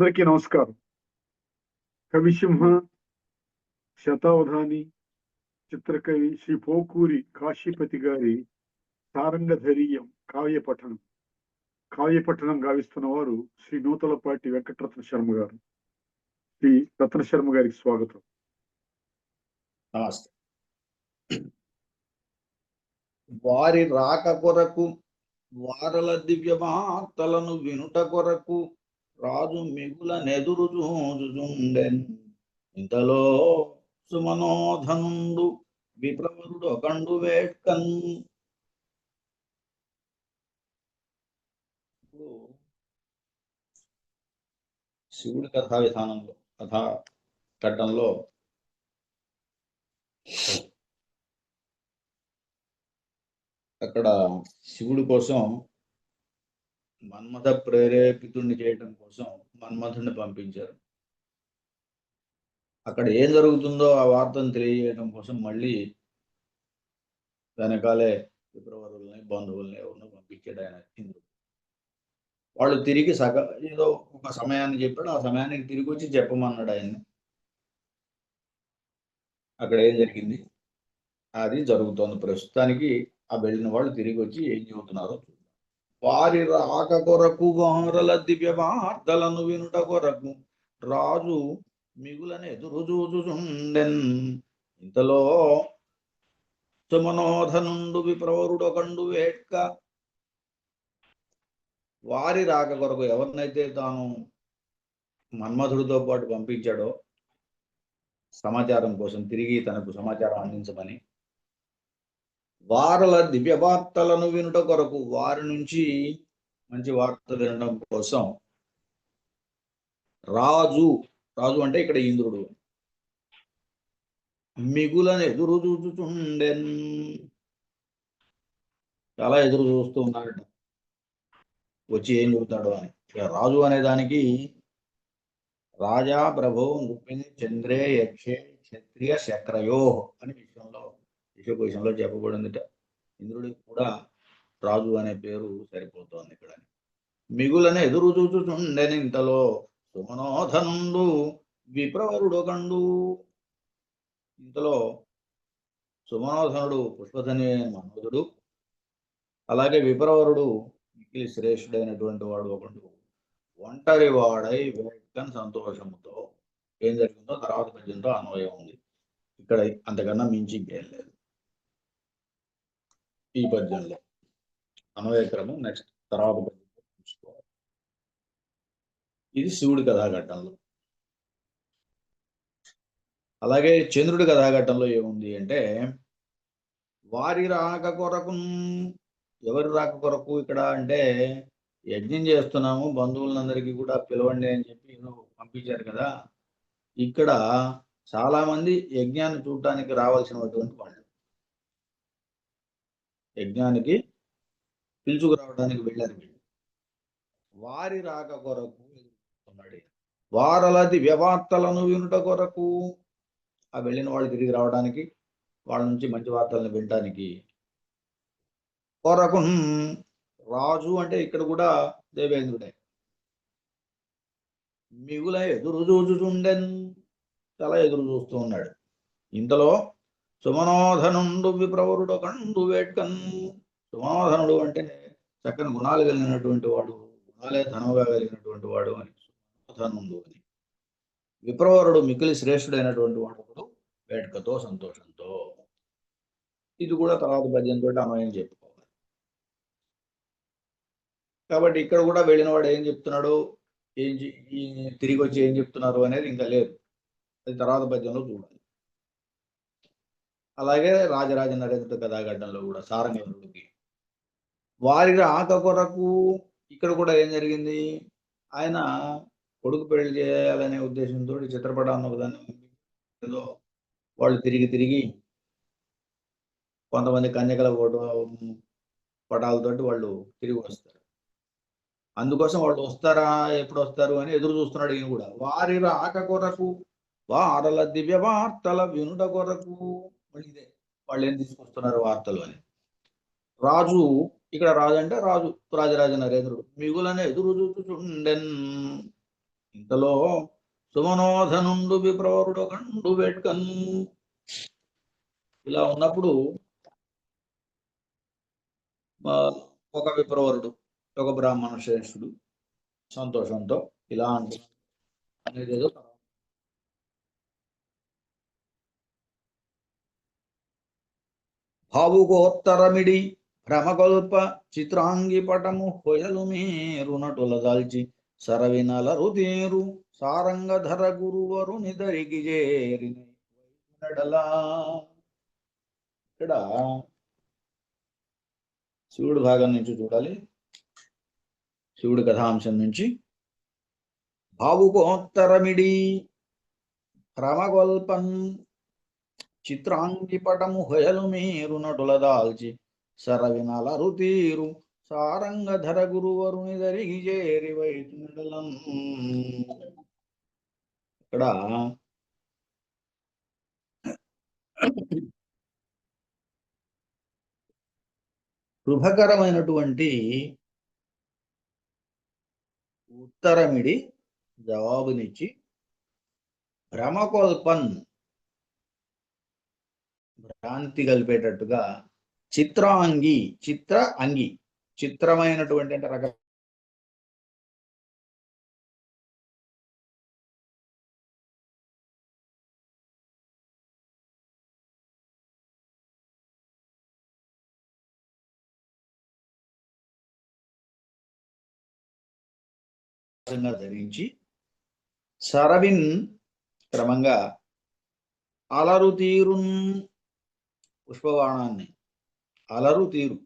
అందరికీ నమస్కారం. కవిసింహ శతావధాని చిత్రకవి శ్రీ పోకూరి కాశీపతి గారి సారంగధరీయం కావ్యపఠనం. కావ్యపఠనం గావిస్తున్న వారు శ్రీ నూతలపాటి వెంకటరత్న శర్మ గారు. శ్రీ రత్న శర్మ గారికి స్వాగతం. నమస్తే. వారి రాక కొరకు వారల దివ్య వార్తలను వినుట కొరకు రాజు మిగుల నెదురు చూచుచుండెన్ ఇంతలో సుమనోధనుండు విప్రవరుడు అకండు వేట్కన్ ఇప్పుడు శివుడి కథా విధానంలో కథా ఘట్టంలో అక్కడ శివుడి కోసం మన్మథ ప్రేరేపితుడిని చేయడం కోసం మన్మథుడిని పంపించారు. అక్కడ ఏం జరుగుతుందో ఆ వార్తను తెలియజేయడం కోసం మళ్ళీ వెనకాలే విప్రవరుల్ని బంధువుల్ని ఎవరినో పంపించాడు ఆయన ఇంద్రుడు వాళ్ళు తిరిగి సగ ఏదో ఒక సమయాన్ని చెప్పాడు. ఆ సమయానికి తిరిగి వచ్చి చెప్పమన్నాడు ఆయన్ని. అక్కడ ఏం జరిగింది? అది జరుగుతోంది. ప్రస్తుతానికి ఆ వెళ్ళిన వాళ్ళు తిరిగి వచ్చి ఏం చెబుతున్నారో చూద్దాం. వారి రాక కొరకు వారల దివ్య వార్తలను వినుట కొరకు రాజు మిగులని ఎదురు చూచుచుండెన్. ఇంతలో సుమనోధనుండు విప్రవరుడొకండు వేట్క. వారి రాక కొరకు ఎవరినైతే తాను మన్మధుడితో పాటు పంపించాడో సమాచారం కోసం తిరిగి తనకు సమాచారం అందించమని వారల దివ్య వార్తలను వినుట కొరకు వారి నుంచి మంచి వార్త వినడం కోసం రాజు రాజు అంటే ఇక్కడ ఇంద్రుడు. మిగులను ఎదురు చూచుచుండెన్. చాలా ఎదురు చూస్తూ ఉన్నాడట వచ్చి ఏం చెబుతాడు అని. ఇక రాజు అనే దానికి రాజా ప్రభో నృపిణి చంద్రే యక్షే క్షత్రియ శక్రయో అని విషయంలో విషయకోశంలో చెప్పబడిందిట. ఇంద్రుడికి కూడా రాజు అనే పేరు సరిపోతోంది ఇక్కడ మిగులనే ఎదురు చూచుచుండెనింతలో సుమనోధనుండు విప్రవరుడొకండు ఇంతలో సుమనోధనుడు పుష్పధని అయిన అలాగే విప్రవరుడు మిక్కిలి శ్రేష్ఠుడైనటువంటి వాడు ఒకడు. ఒంటరి వాడై వేట్కన్ సంతోషముతో ఏం జరిగిందో తర్వాత పద్యంతో అన్వయం ఉంది. ఇక్కడ అంతకన్నా మించి ఇంకేం లేదు. ఈ పద్యంలో. అన్వయక్రమం నెక్స్ట్ తర్వాత పద్యంలో చూసుకోవాలి. ఇది శివుడి కథాఘట్టంలో. అలాగే చంద్రుడి కథాఘట్టంలో ఏముంది అంటే వారి రాక కొరకు ఎవరి రాక కొరకు ఇక్కడ అంటే యజ్ఞం చేస్తున్నాము బంధువులందరికీ కూడా పిలవండి అని చెప్పి పంపించారు కదా. ఇక్కడ చాలా మంది యజ్ఞాన్ని చూడటానికి రావాల్సినటువంటి వాళ్ళు. యజ్ఞానికి పిలుచుకురావడానికి వెళ్ళారు వీళ్ళు. వారి రాక కొరకు ఎదుర్కొన్నాడు వారల దివ్య వినుట కొరకు ఆ వెళ్ళిన వాళ్ళు తిరిగి రావడానికి వాళ్ళ నుంచి మంచి వార్తలను వినడానికి కొరకు రాజు అంటే ఇక్కడ కూడా దేవేంద్రుడే. మిగుల ఎదురు చూచుచుండెన్ చాలా ఎదురు చూస్తూ ఉన్నాడు. ఇంతలో సుమనోధనుండు విప్రవరుడు కండు వేట్కన్ సుమనోధనుడు అంటే చక్కని గుణాలు కలిగినటువంటి వాడు గుణాలే ధనముగా కలిగినటువంటి వాడు అని సుమనోధనుండు అని. విప్రవరుడు మిక్కిలి శ్రేష్ఠుడైనటువంటి వాడు ఒకడు వేట్కతో సంతోషంతో. ఇది కూడా తర్వాత పద్యంతో అన్వయం చెప్పుకోవాలి. కాబట్టి ఇక్కడ కూడా వెళ్ళిన వాడు ఏం చెప్తున్నాడు? ఏం తిరిగి వచ్చి ఏం చెప్తున్నారు అనేది ఇంకా లేదు. అది తర్వాత పద్యంలో చూడాలి. అలాగే రాజరాజ నరేంద్ర కథాగడ్డంలో కూడా సారంగరుడికి వారి రాక కొరకు ఇక్కడ కూడా ఏం జరిగింది? ఆయన కొడుకు పెళ్ళి చేయాలనే ఉద్దేశంతో చిత్రపటాన్ని ఒకదాన్ని ఏదో వాళ్ళు తిరిగి తిరిగి కొంతమంది కన్యకల ఫోటో పటాలతోటి వాళ్ళు తిరిగి వస్తారు. అందుకోసం వాళ్ళు వస్తారా? ఎప్పుడు వస్తారు? అని ఎదురు చూస్తున్నాడు ఈయన కూడా. వారి రాక కొరకు వారల దివ్య వార్తల వినుట కొరకు మళ్ళీ ఇదే. వాళ్ళు ఏం తీసుకొస్తున్నారు వార్తలు అని. రాజు ఇక్కడ రాజు అంటే రాజు రాజరాజ నరేంద్రుడు. మిగులనే ఎదురు చూచుచుండెన్. ఇంతలో సుమనోధనుండు విప్రవరుడు కండు వెట్కన్. ఇలా ఉన్నప్పుడు ఒక విప్రవరుడు ఒక బ్రాహ్మణ శ్రేష్ఠుడు సంతోషంతో ఇలా అంటున్నాడు. అనేది ఏదో భావుకోత్తరమిడి భ్రమగొల్ప చిత్రాంగి పటము హొయలు మీరు నటుల దాల్చి సరవినలరు తీరు సారంగధర గురువరు నిదరికి చేరిన ఇక్కడ శివుడు భాగం నుంచి చూడాలి. శివుడు కథాంశం నుంచి. భావుకోత్తరమిడి భ్రమగొల్పన్ చిత్రాంగిపటము హయలు మీరు నటుల దాల్చి సరవినల రుతీరు. సారంగధర గురువరుని జరిగి చేరి వైతుండలం ఇక్కడ శుభకరమైనటువంటి ఉత్తరమిడి జవాబునిచ్చి భ్రమకొల్పన్ భ్రాంతి కలిపేటట్టుగా చిత్రాంగి చిత్ర అంగి చిత్రమైనటువంటి అంటే రక ధరించి సరవిన్ క్రమంగా అలరు తీరున్ పుష్పబాణాన్ని అలరు తీరు.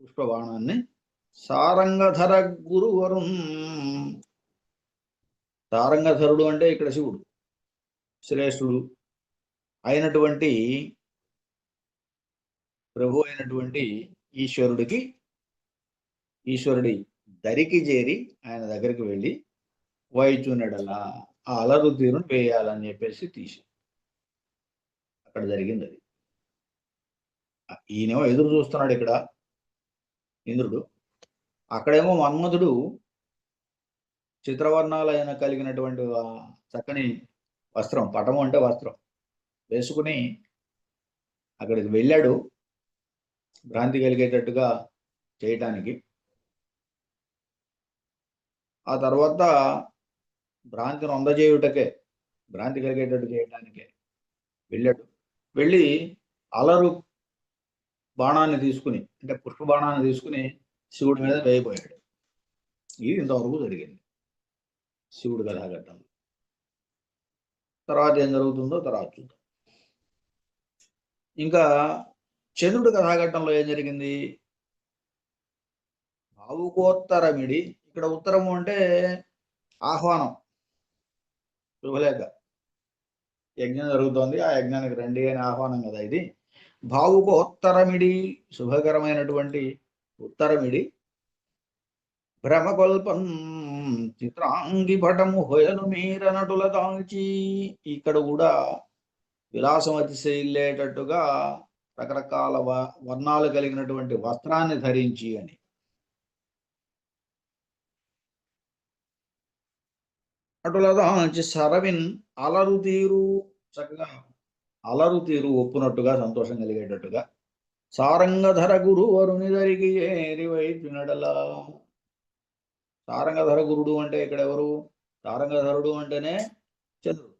పుష్పబాణాన్ని సారంగధర గురువరున్ సారంగధరుడు అంటే ఇక్కడ శివుడు శ్రేష్ఠుడు అయినటువంటి ప్రభు అయినటువంటి ఈశ్వరుడికి ఈశ్వరుడి దరికి చేరి ఆయన దగ్గరికి వెళ్ళి వైచునడలా ఆ అలరు తీరును వేయాలని చెప్పేసి తీసి అక్కడ జరిగింది అది. ఈయనేమో ఎదురు చూస్తున్నాడు ఇక్కడ ఇంద్రుడు. అక్కడేమో మన్మధుడు చిత్రవర్ణాలైన కలిగినటువంటి చక్కని వస్త్రం పటము అంటే వస్త్రం వేసుకుని అక్కడికి వెళ్ళాడు భ్రాంతి కలిగేటట్టుగా చేయటానికి. ఆ తర్వాత భ్రాంతిని అందజేయుటకే భ్రాంతి కలిగేటట్టు చేయటానికే వెళ్ళాడు. వెళ్ళి అలరు బాణాన్ని తీసుకుని అంటే పుష్ప బాణాన్ని తీసుకుని శివుడి మీద వేయబోయాడు. ఇది ఇంతవరకు జరిగింది. శివుడు కథాఘట్టం తర్వాత ఏం జరుగుతుందో తర్వాత చూద్దాం. ఇంకా చంద్రుడి కథాఘట్టంలో ఏం జరిగింది? భావుకోత్తరమిడి. ఇక్కడ ఉత్తరము అంటే ఆహ్వానం. శుభలేఖ. యజ్ఞం జరుగుతోంది. ఆ యజ్ఞానికి రండి అని ఆహ్వానం కదా ఇది. భావుకోత్తరమిడి శుభకరమైనటువంటి ఉత్తరమిడి. భ్రమకల్పం చిత్రాంగి పటము హొయలు మీర నటుల దాల్చి ఇక్కడ కూడా విలాసం అతిశయిల్లేటట్టుగా రకరకాల వ- వర్ణాలు కలిగినటువంటి వస్త్రాన్ని ధరించి అని. అటుల దాల్చి సరవిన్ అలరు తీరు చక్కగా అలరు తీరు ఒప్పునట్టుగా సంతోషం కలిగేటట్టుగా సారంగధర గురు వరుని దరికి ఏరి వైద్యునడలా సారంగధర గురుడు అంటే ఇక్కడ ఎవరు సారంగధరుడు అంటేనే చంద్రుడు.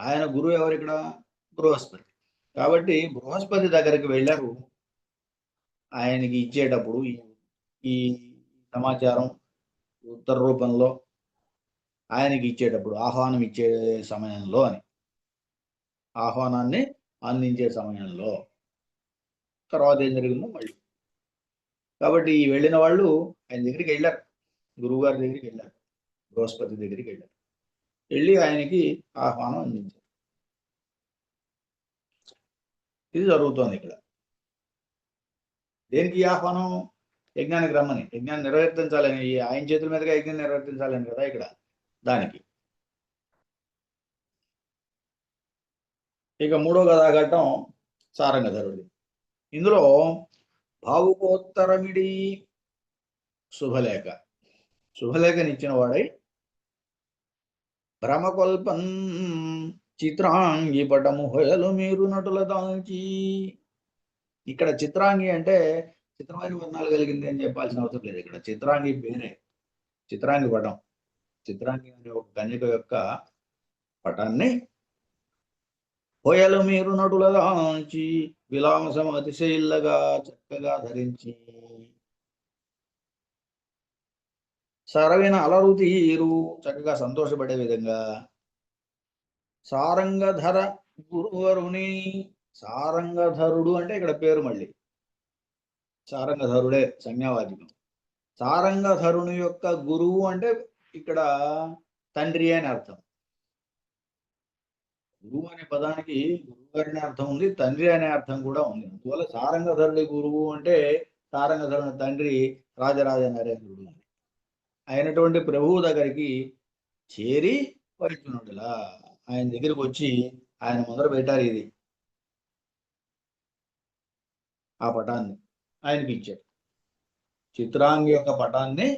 ఆయన గురువు ఎవరు ఇక్కడ బృహస్పతి. కాబట్టి బృహస్పతి దగ్గరికి వెళ్ళారు. ఆయనకి ఇచ్చేటప్పుడు ఈ సమాచారం ఉత్తర రూపంలో ఆయనకి ఇచ్చేటప్పుడు ఆహ్వానం ఇచ్చే సమయంలో అని. ఆహ్వానాన్ని అందించే సమయంలో. తర్వాత ఏం జరిగిందో మళ్ళీ. కాబట్టి ఈ వెళ్ళిన వాళ్ళు ఆయన దగ్గరికి వెళ్ళారు. గురువుగారి దగ్గరికి వెళ్ళారు. బృహస్పతి దగ్గరికి వెళ్ళారు. వెళ్ళి ఆయనకి ఆహ్వానం అందించారు. ఇది జరుగుతోంది ఇక్కడ. దేనికి ఈ ఆహ్వానం? యజ్ఞానికి రమ్మని. యజ్ఞాన్ని నిర్వర్తించాలని. ఆయన చేతుల మీదుగా యజ్ఞం నిర్వర్తించాలని కదా ఇక్కడ. దానికి. ఇక మూడో కథాఘట్టం సారంగధరుడి. ఇందులో భావుకోత్తరమిడి శుభలేఖ. శుభలేఖనిచ్చిన వాడై భ్రమకొల్పం చిత్రాంగి పటము హొయలు మీరు నటుల దాల్చి ఇక్కడ చిత్రాంగి అంటే చిత్రమైన వర్ణాలు కలిగింది అని చెప్పాల్సిన అవసరం లేదు. ఇక్కడ చిత్రాంగి పేరే. చిత్రాంగి పటం. చిత్రాంగి అనే ఒక కన్యక యొక్క పటాన్ని కోయలు మీరు నటుల దాల్చి విలాసం అతిశయిల్లగా చక్కగా ధరించి. సరవిన అలరు తీరు చక్కగా సంతోషపడే విధంగా. సారంగధర గురువరుని సారంగధరుడు అంటే ఇక్కడ పేరు మళ్ళీ. సారంగధరుడే సంజ్ఞావాదికం. సారంగధరుని యొక్క గురువు అంటే ఇక్కడ తండ్రి అని అర్థం. గురువు అనే పదానికి గురువు గారి అర్థం ఉంది తండ్రి అనే అర్థం కూడా ఉంది. అందువల్ల సారంగధరుడి గురువు అంటే సారంగధరుని తండ్రి రాజరాజ నరేంద్రుడు అని. అయినటువంటి ప్రభువు దగ్గరికి చేరి వైద్యునుడులా ఆయన దగ్గరికి వచ్చి ఆయన మొదలు పెట్టారు ఇది. ఆ పటాన్ని ఆయనకి ఇచ్చారు చిత్రాంగి యొక్క పటాన్ని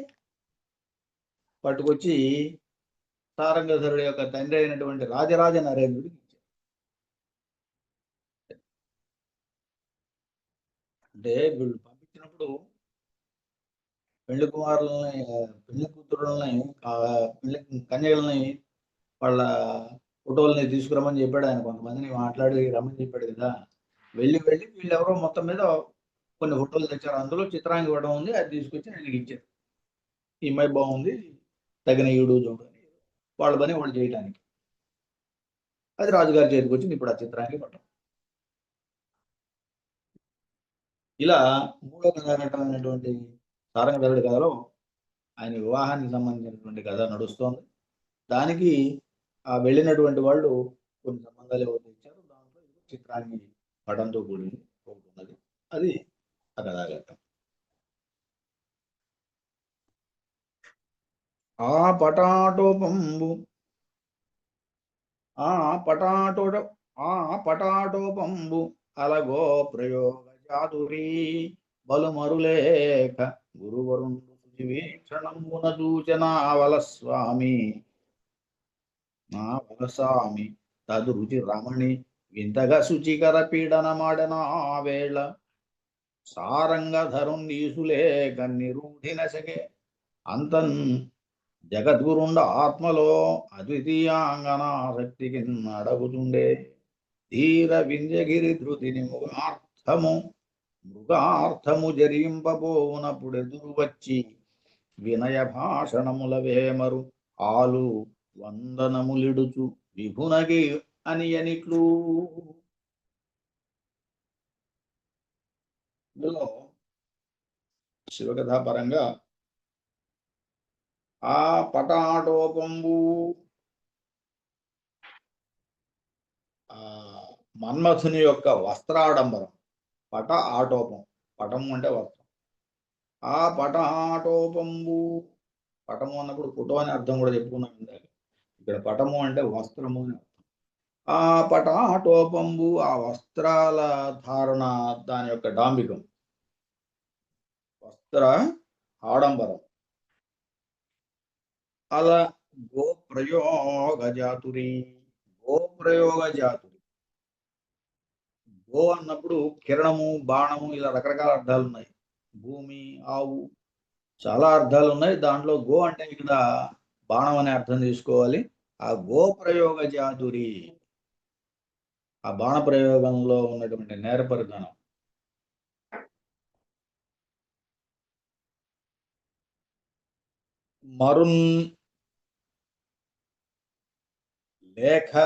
పట్టుకొచ్చి సారంగధరుడు యొక్క తండ్రి అయినటువంటి రాజరాజ నరేంద్రుడికి ఇచ్చారు. అంటే వీళ్ళు పంపించినప్పుడు పెళ్ళి కుమారులని పెళ్ళి కూతురులని పెళ్ళి కన్యలని వాళ్ళ ఫోటోల్ని తీసుకురమ్మని చెప్పాడు ఆయన. కొంతమందిని మాట్లాడి రమ్మని చెప్పాడు కదా. వెళ్ళి వెళ్ళి వీళ్ళెవరో మొత్తం మీద కొన్ని ఫోటోలు తెచ్చారు. అందులో చిత్రాంగి ఇవ్వడం ఉంది. అది తీసుకొచ్చి ఆయనకి ఇచ్చారు. ఈ అమ్మాయి బాగుంది. తగిన ఈడు చూడు వాళ్ళ పని వాళ్ళు చేయడానికి అది రాజుగారి చేతికి వచ్చింది ఇప్పుడు ఆ చిత్రానికి పట్టం. ఇలా మూడో కథాఘట్టమైనటువంటి సారంగధరుడి కథలో ఆయన వివాహానికి సంబంధించినటువంటి కథ నడుస్తోంది. దానికి ఆ వెళ్ళినటువంటి వాళ్ళు కొన్ని సంబంధాలు ఎవరు ఇచ్చారు దాంట్లో చిత్రాన్ని పటంతో కూడింది ఒకటి ఉన్నది. అది ఆ కథాఘట్టం ఆ పటాటోపంబు. ఆ పటాటో ఆ పటాటోపంబు అలగో ప్రయోగ చాతురీ బలుమరులేఖ గురువరుండు వీక్షణంబున చూచనావల స్వామి నా వలసామి తదు రుచి రమణి వింతగా శుచికర పీడన మాడన ఆ వేళ. సారంగధరుం నీసులేక నిరూఢిన సగే అంతన్ జగద్గురుండ ఆత్మలో అద్వితీయాంగనాశక్తికి అడగుతుండే ధీర వింజగిరి ధృతిని ముగార్థము మృగార్థము జరింపబోవునప్పుడెదురు వచ్చి వినయ భాషణముల వేమరు ఆలు వందనములిడుచు విభునగి అని అనిట్లు. శివకథాపరంగా ఆ పటాటోపంబు ఆ మన్మథుని యొక్క వస్త్రాడంబరం పట ఆటోపం పటం అంటే వస్త్రం. ఆ పట ఆటోపంబు పటము అన్నప్పుడు పుటం అని అర్థం కూడా చెప్పుకున్నాం ఇందాక ఇక్కడ పటము అంటే వస్త్రము అని అర్థం. ఆ పట ఆటోపంబు ఆ వస్త్రాల ధారణ దాని యొక్క డాంబికం. వస్త్ర ఆడంబరం. గో గోప్రయోగ జాతురి గోప్రయోగ జాతురి గో అన్నప్పుడు కిరణము బాణము ఇలా రకరకాల అర్థాలు ఉన్నాయి. భూమి ఆవు చాలా అర్థాలు ఉన్నాయి. దాంట్లో గో అంటే ఇక్కడ బాణం అనే అర్థం తీసుకోవాలి. ఆ గో ప్రయోగ జాతురి ఆ బాణ ప్రయోగంలో ఉన్నటువంటి నేరపరిధానం మరున్ లేఖ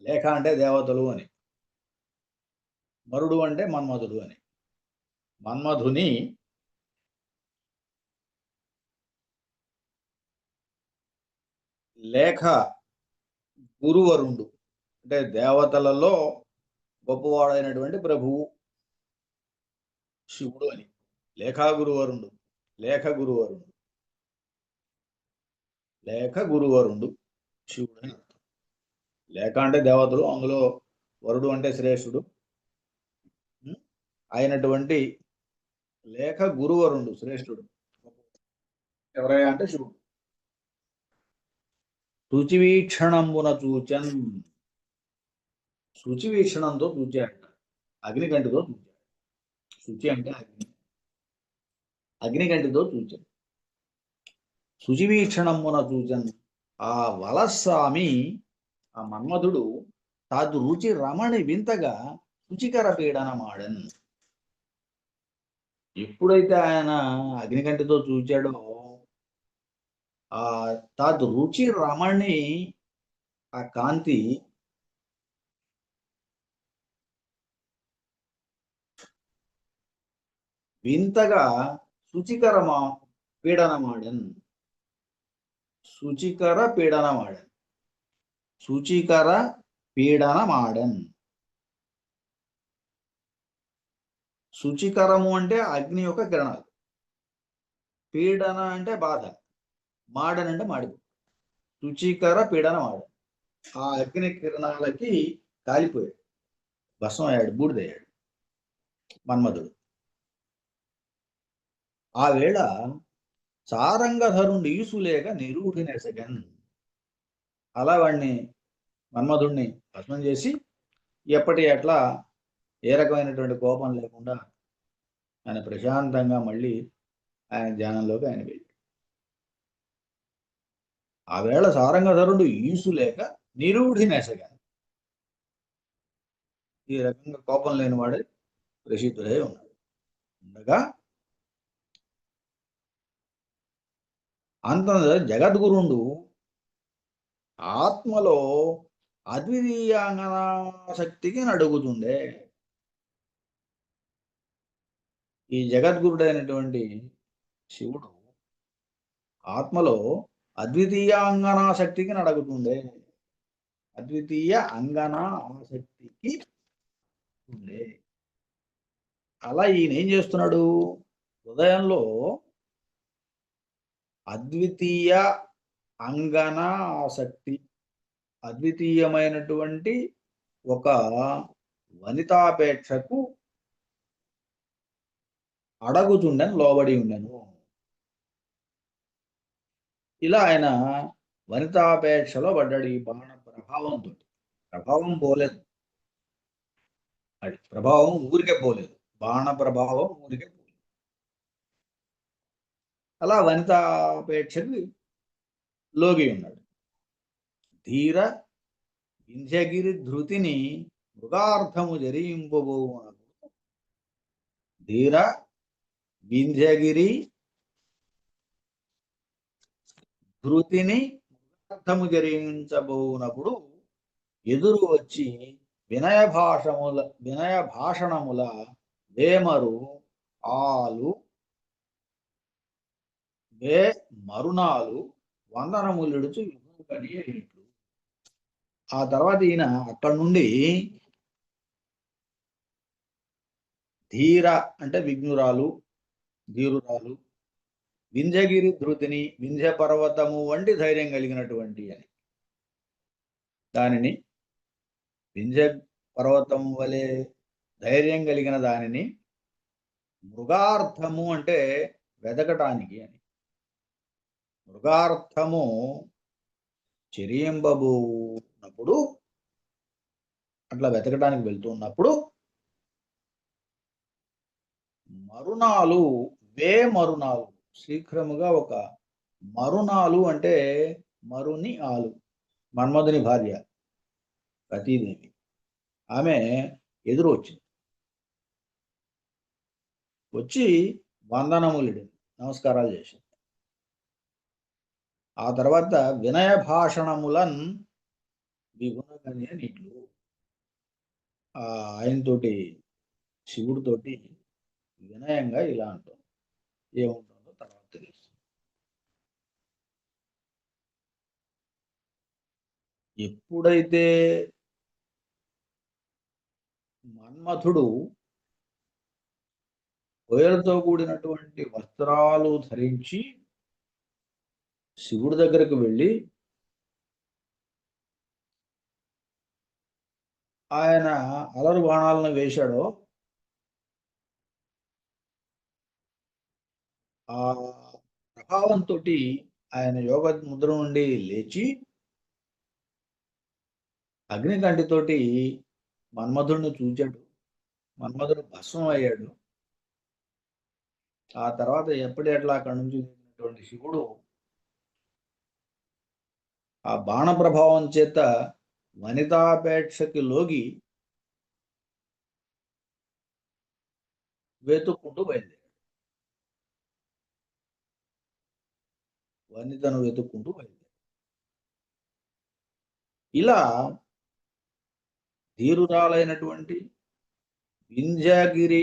లేఖ అంటే దేవతలు అని. మరుడు అంటే మన్మధుడు అని. మన్మధుని లేఖ గురువరుండు. అంటే దేవతలలో గొప్పవాడైనటువంటి ప్రభువు శివుడు అని. లేఖా గురువరుండు. లేఖ గురువరుండు. లేఖ గురువరుండు శివుడు అని. అర్థం లేఖ అంటే దేవతలు అందులో వరుడు అంటే శ్రేష్ఠుడు. అయినటువంటి లేఖ గురువరుడు శ్రేష్ఠుడు. ఎవరయ్యా అంటే శివుడు. శుచివీక్షణంబున చూచన్. శుచివీక్షణంతో చూచాడు అగ్నికంటితో చూచాడు. శుచి అంటే అగ్ని. అగ్నికంటితో చూచాడు. శుచివీక్షణంబున చూచన్. ఆ వలస్వామి ఆ మన్మధుడు తాదు రుచి రమణి వింతగా రుచికర పీడనమాడన్ ఎప్పుడైతే ఆయన అగ్నికంటితో చూచాడో ఆ తాదు రుచి రమణి ఆ కాంతి వింతగా శుచికరమా పీడనమాడన్ శుచికర పీడనమాడన్ శుచికర పీడనమాడన్. శుచికరము అంటే అగ్ని యొక్క కిరణాలు. పీడన అంటే బాధ. మాడన్ అంటే మాడి శుచికర పీడన మాడన్ ఆ అగ్ని కిరణాలకి కాలిపోయాడు. భస్మం అయ్యాడు బూడిదయ్యాడు. మన్మధుడు. ఆ వేళ సారంగధరుండి ఈసులేక నిరూఢినెసగన్ అలా వాడిని మన్మధుడిని భస్మం చేసి ఎప్పటి అట్లా ఏ రకమైనటువంటి కోపం లేకుండా ఆయన ప్రశాంతంగా మళ్ళీ ఆయన ధ్యానంలోకి ఆయన వెళ్ళి ఆ వేళ సారంగధరుడు ఈసు లేక నిరూఢి నెసగా ఈ రకంగా కోపం లేని వాడే ప్రసిద్ధుడై ఉన్నాడు. ఉండగా అంత జగద్గురుండు ఆత్మలో అద్వితీయాంగనాశక్తికి నడుగుతుండే ఈ జగద్గురుడైనటువంటి శివుడు ఆత్మలో అద్వితీయ అంగనా శక్తికి నడుగుతుండే అద్వితీయ అంగనా ఆసక్తికి ఉండే. అలా ఈయన ఏం చేస్తున్నాడు? హృదయంలో అద్వితీయ అంగన ఆసక్తి అద్వితీయమైనటువంటి ఒక వనితాపేక్షకు అడగుతుండని లోబడి ఉండను. ఇలా ఆయన వనితాపేక్షలో పడ్డాడు ఈ బాణ ప్రభావంతో. ప్రభావం పోలేదు. అది ప్రభావం ఊరికే పోలేదు. బాణ ప్రభావం ఊరికే పోలేదు. అలా వనితాపేక్షకి లోగి ఉన్నాడు. ధీర వింధ్యగిరి ధృతిని మృగార్థము జరింపబోనప్పుడు ధీర వింధ్యగిరి ధృతిని మృగార్థము జరించబోనప్పుడు ఎదురు వచ్చి వినయ భాషముల వినయ భాషణముల వేమరు ఆలు వే మరునాలు వందనములిడుచు కడియేట్లు ఆ తర్వాత ఈయన అక్కడి నుండి ధీర అంటే విఘ్నురాలు ధీరురాలు వింధ్యగిరి ధృతిని వింధ్య పర్వతము వంటి ధైర్యం కలిగినటువంటి అని. దానిని వింధ్య పర్వతం వలె ధైర్యం కలిగిన దానిని మృగార్థము అంటే వెదకటానికి అని. మృగార్థము చెరియంబబోనప్పుడు అట్లా వెతకడానికి వెళ్తున్నప్పుడు మరునాలు వే మరునాలు శీఘ్రముగా ఒక మరునాలు అంటే మరుని ఆలు మన్మధుని భార్య రతీదేవి ఆమె ఎదురు వచ్చింది. వచ్చి వందనములుడి నమస్కారాలు చేసింది. ఆ తర్వాత వినయ భాషణములన్ విగుణగని నీట్లు. ఆ ఆయనతోటి శివుడితోటి వినయంగా ఇలా అంటాం. ఏముంటుందో తర్వాత తెలుసు. ఎప్పుడైతే మన్మథుడు కోయలతో కూడినటువంటి వస్త్రాలు ధరించి శివుడి దగ్గరకు వెళ్ళి ఆయన అలరు బాణాలను వేశాడో ఆ ప్రభావంతో ఆయన యోగ ముద్ర నుండి లేచి అగ్నికంటితోటి మన్మధుడిని చూచాడు. మన్మధుడు భస్మం అయ్యాడు. ఆ తర్వాత ఎప్పుడు ఎట్లా అక్కడి నుంచి శివుడు ఆ బాణ ప్రభావం చేత వనితాపేక్షకి లోగి వెతుక్కుంటూ బయలుదేరాడు. వనితను వెతుక్కుంటూ బయలుదేరాడు. ఇలా ధీరురాలైనటువంటి వింధ్యాగిరి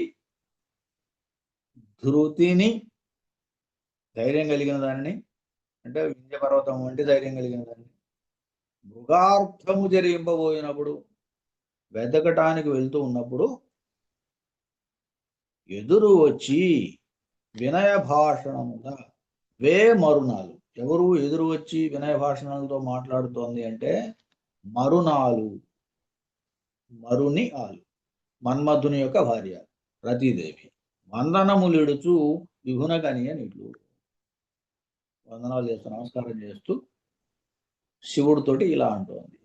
ధృతిని ధైర్యం కలిగిన దానిని అంటే వింధ్య పర్వతం వంటి ధైర్యం కలిగిన దాన్ని మృగార్థము జరింపబోయినప్పుడు వెతకటానికి వెళ్తూ ఉన్నప్పుడు ఎదురు వచ్చి వినయ భాషణముగా వే మరునాలు ఎవరు ఎదురు వచ్చి వినయ భాషణాలతో మాట్లాడుతోంది అంటే మరునాలు. మరుని ఆలు. మన్మధుని యొక్క భార్య రతీదేవి. వందనములిడుచు విభునగనియ నీళ్ళు వందనాలు చేస్తూ నమస్కారం చేస్తూ శివుడితోటి ఇలా అంటోంది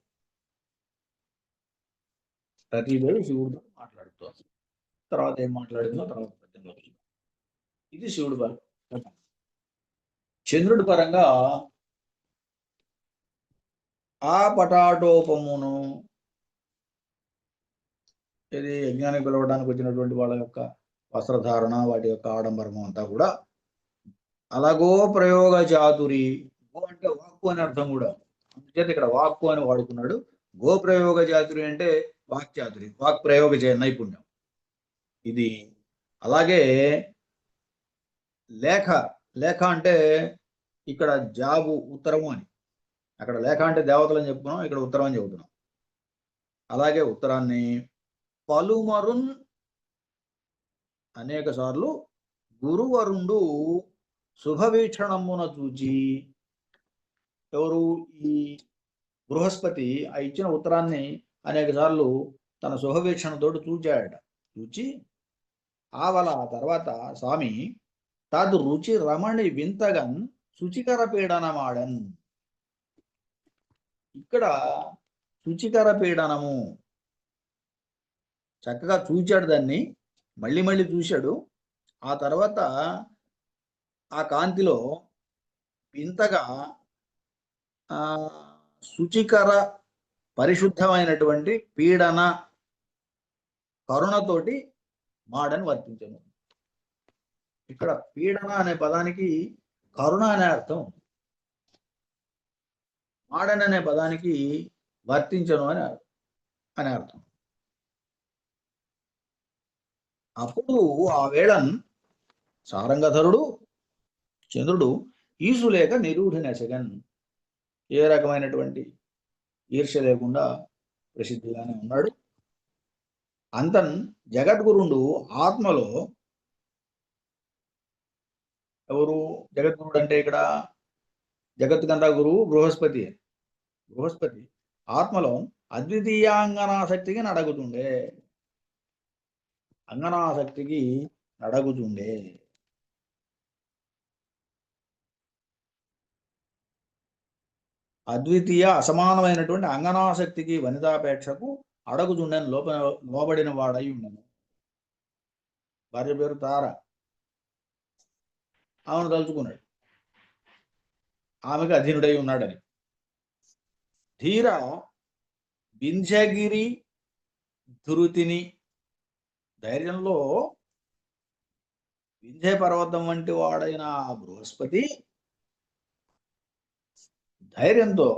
రతీదేవి శివుడితో మాట్లాడుతోంది తర్వాత ఏం మాట్లాడిందో తర్వాత పద్యంలో ఇది శివుడు పరం చంద్రుడి పరంగా ఆ పటాటోపమును ఇది యజ్ఞానికి పిలవడానికి వచ్చినటువంటి వాళ్ళ యొక్క వస్త్రధారణ వాటి యొక్క ఆడంబరము అంతా కూడా అలాగో ప్రయోగ చాతురి అంటే వాక్కు అనే అర్థం కూడా. అందుచేత ఇక్కడ వాక్కు అని వాడుకున్నాడు. గోప్రయోగ జాతురి అంటే వాక్చాతురి వాక్ ప్రయోగ చే నైపుణ్యం. ఇది అలాగే లేఖ లేఖ అంటే ఇక్కడ జాబు ఉత్తరము అని. అక్కడ లేఖ అంటే దేవతలు అని చెప్పుకున్నాం ఇక్కడ ఉత్తరం అని చెబుతున్నాం. అలాగే ఉత్తరాన్ని పలుమరున్ అనేక సార్లు గురువరుండు శుభవీక్షణమున చూచి ఎవరు? ఈ బృహస్పతి ఆ ఇచ్చిన ఉత్తరాన్ని అనేక సార్లు తన శుభవీక్షణతోటి చూచాడట. చూచి ఆవల ఆ తర్వాత స్వామి తదు రుచి రమణి వింతగన్ శుచికర పీడనమాడన్. ఇక్కడ శుచికర పీడనము. చక్కగా చూచాడు దాన్ని మళ్ళీ మళ్ళీ చూశాడు. ఆ తర్వాత ఆ కాంతిలో వింతగా శుచికర పరిశుద్ధమైనటువంటి పీడన కరుణతోటి మాడని వర్తించను ఇక్కడ పీడన అనే పదానికి కరుణ అనే అర్థం మాడన్ అనే పదానికి వర్తించను అని అనే అర్థం. అప్పుడు ఆ వేళన్ సారంగధరుడు చంద్రుడు ఈసులేక నిరూఢి నెసగన్ ఏ రకమైనటువంటి ఈర్ష్య లేకుండా ప్రసిద్ధిగానే ఉన్నాడు. అంతన్ జగద్గురుడు ఆత్మలో ఎవరు? జగద్గురుడు అంటే ఇక్కడ జగత్ గంధ గురువు బృహస్పతి. బృహస్పతి ఆత్మలో అద్వితీయాంగనాసక్తికి నడగుతుండే. అంగనాసక్తికి నడగుతుండే. అద్వితీయ అసమానమైనటువంటి అంగనాసక్తికి వనితాపేక్షకు అడగుతుండని లోప లోబడిన వాడై ఉండను. భార్య పేరు తార. ఆమెను తలుచుకున్నాడు. ఆమెకు అధీనుడై ఉన్నాడని. ధీర వింధ్యగిరి ధృతిని ధైర్యంలో వింధ్య పర్వతం వంటి వాడైన బృహస్పతి ధైర్యంతో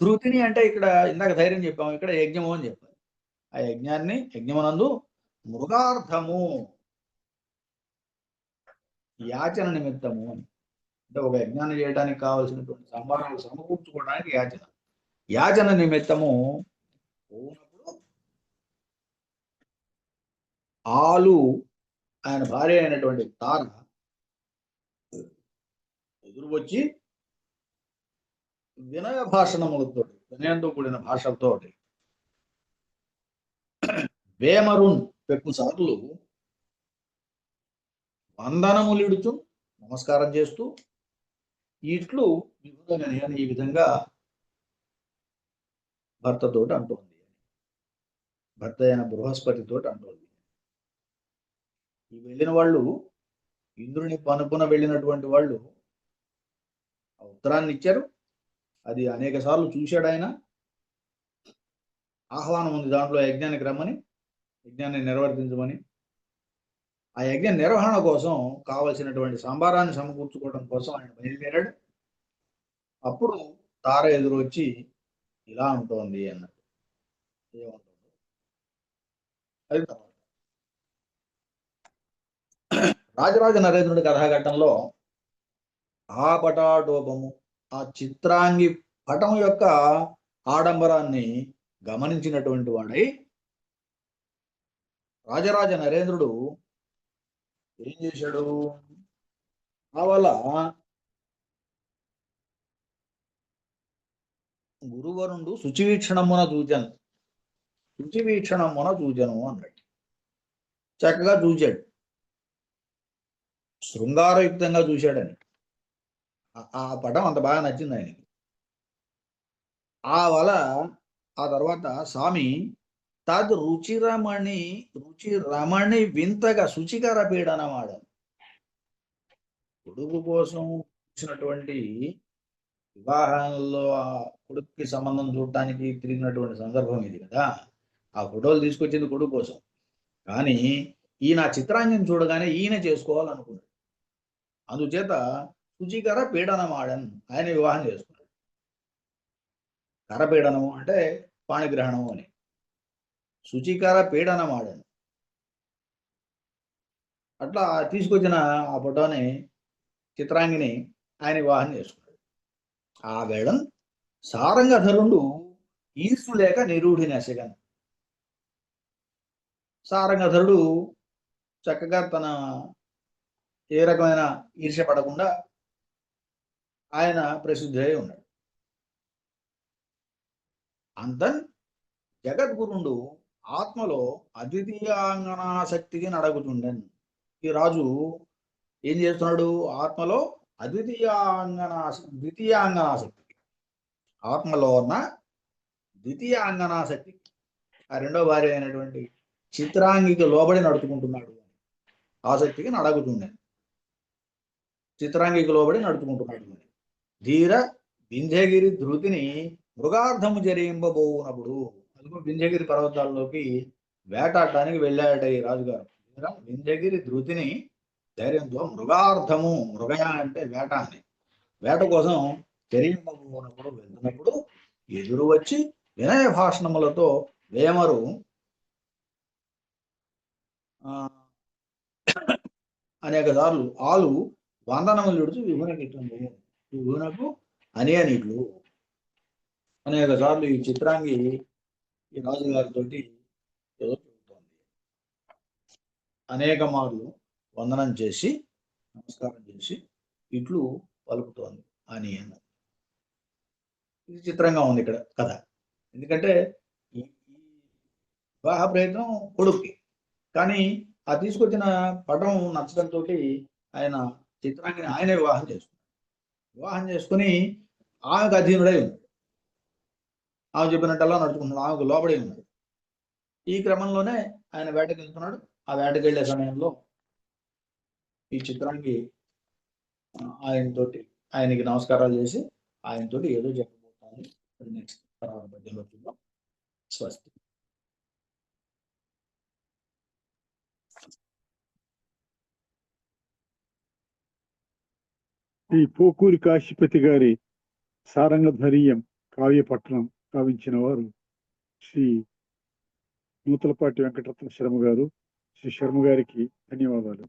ధృతిని అంటే ఇక్కడ ఇందాక ధైర్యం చెప్పాము ఇక్కడ యజ్ఞము అని చెప్పాలి ఆ యజ్ఞాన్ని యజ్ఞమునందు మృగార్థము యాచన నిమిత్తము అని. అంటే ఒక యజ్ఞాన్ని చేయడానికి కావలసినటువంటి సంభారాలు సమకూర్చుకోవడానికి యాచన. యాచన నిమిత్తము పోనప్పుడు ఆలు ఆయన భార్య అయినటువంటి తార ఎదురు వచ్చి వినయ భాషణములతో వినయంతో కూడిన భాషలతోటి వేమరున్ పెట్టు సార్లు వందనములిడుచు నమస్కారం చేస్తూ ఇట్లు విభుదగని అని ఈ విధంగా భర్తతోటి అంటోంది. భర్త అయిన బృహస్పతితోటి అంటోంది. ఈ వెళ్ళిన వాళ్ళు ఇంద్రుని పనుపున వెళ్ళినటువంటి వాళ్ళు ఉత్తరాన్ని ఇచ్చారు అది అనేక సార్లు చూశాడు ఆయన. ఆహ్వానం ఉంది దాంట్లో యజ్ఞానికి రమ్మని యజ్ఞాన్ని నిర్వర్తించమని. ఆ యజ్ఞ నిర్వహణ కోసం కావలసినటువంటి సంబారాన్ని సమకూర్చుకోవడం కోసం ఆయన బయలుదేరాడు. అప్పుడు తార ఎదురు వచ్చి ఇలా ఉంటుంది అన్నట్టు ఏమంటుందో? అది తర్వాత. రాజరాజ నరేంద్రుడి కథాఘట్టంలో ఆ పటాటోపము ఆ చిత్రాంగి పటం యొక్క ఆడంబరాన్ని గమనించినటువంటి వాడై రాజరాజ నరేంద్రుడు ఏం చేశాడు? కావల? గురువరుండు శుచివీక్షణమున చూచాను. శుచివీక్షణమున చూచను అన్నాడు. చక్కగా చూచాడు. శృంగారయుక్తంగా చూశాడని. ఆ- పటం అంత బాగా నచ్చింది ఆయనకి. ఆ వల ఆ తర్వాత స్వామి తద్ రుచిరమణి రుచి రమణి వింతగా శుచికర పీడనమాడ కొడుకు కోసం వచ్చినటువంటి వివాహంలో ఆ కొడుకుకి సంబంధం చూడటానికి తిరిగినటువంటి సందర్భం ఇది కదా. ఆ ఫోటోలు తీసుకొచ్చింది కొడుకు కోసం. కానీ ఈయన చిత్రాంగం చూడగానే ఈయన చేసుకోవాలనుకున్నాడు. అందుచేత శుచికర పీడనమాడన్ ఆయన వివాహం చేసుకున్నాడు. కరపీడనము అంటే పాణిగ్రహణము అని. శుచికర పీడనమాడను అట్లా తీసుకొచ్చిన ఆ ఫోటోని చిత్రాంగిని ఆయన వివాహం చేసుకున్నాడు. ఆ వేళం సారంగధరుడు ఈసు లేక నిరూఢి సారంగధరుడు చక్కగా తన ఏ రకమైన ఈర్ష పడకుండా ఆయన ప్రసిద్ధి అయి ఉన్నాడు. అంతన్ జగద్గురుండు ఆత్మలో అద్వితీయాంగనాశక్తికి నడగుతుండన్. ఈ రాజు ఏం చేస్తున్నాడు? ఆత్మలో అద్వితీయాంగనా ద్వితీయాంగనాశక్తి ఆత్మలో ఉన్న ద్వితీయాంగనాసక్తి. ఆ రెండో భార్య అయినటువంటి చిత్రాంగికి లోబడి నడుచుకుంటున్నాడు. ఆసక్తికి నడగుతుండే చిత్రాంగికి లోబడి నడుచుకుంటున్నాడు. అని ధీర వింధ్యగిరి ధృతిని మృగార్థము జరింపబోనప్పుడు అందుకు వింధ్యగిరి పర్వతాల్లోకి వేటాడటానికి వెళ్ళాడట ఈ రాజుగారు. ధీర వింధ్యగిరి ధృతిని ధైర్యంతో మృగార్థము మృగయ అంటే వేట అని. వేట కోసం జరింపబోనప్పుడు వెళ్తున్నప్పుడు ఎదురు వచ్చి వినయ భాషణములతో వేమరు ఆ, అనేక సార్లు ఆలు వందనములు విడుచు విభునకిట్టుంది విభునకు అనేనిట్లు అనేక సార్లు ఈ చిత్రాంగి ఈ రాజుగారితో ఏదో చెబుతోంది. అనేక మార్లు వందనం చేసి నమస్కారం చేసి ఇట్లు పలుకుతోంది అని అన్నది ఇది చిత్రంగా ఉంది ఇక్కడ కథ. ఎందుకంటే ఈ వివాహ ప్రయత్నం కొడుక్కి. కానీ ఆ తీసుకొచ్చిన పటం నచ్చడంతో ఆయన చిత్రాంగిని ఆయనే వివాహం చేసుకున్నాడు. వివాహం చేసుకుని ఆమెకు అధీనుడై ఉంది. ఆమె చెప్పినట్టల్లా నడుచుకుంటున్నాడు. ఆమెకు లోబడి ఉన్నాడు. ఈ క్రమంలోనే ఆయన వేటకి వెళ్తున్నాడు. ఆ వేటకి వెళ్ళే సమయంలో ఈ చిత్రానికి ఆయనతోటి ఆయనకి నమస్కారాలు చేసి ఆయనతోటి ఏదో చెప్పబోతాను. నెక్స్ట్ తర్వాత చూద్దాం. స్వస్తి. ఈ పోకూరి కాశీపతి గారి సారంగధరీయం కావ్యపట్నం కావించిన వారు శ్రీ నూతలపాటి వెంకటరత్న శర్మ గారు. శ్రీ శర్మ గారికి ధన్యవాదాలు.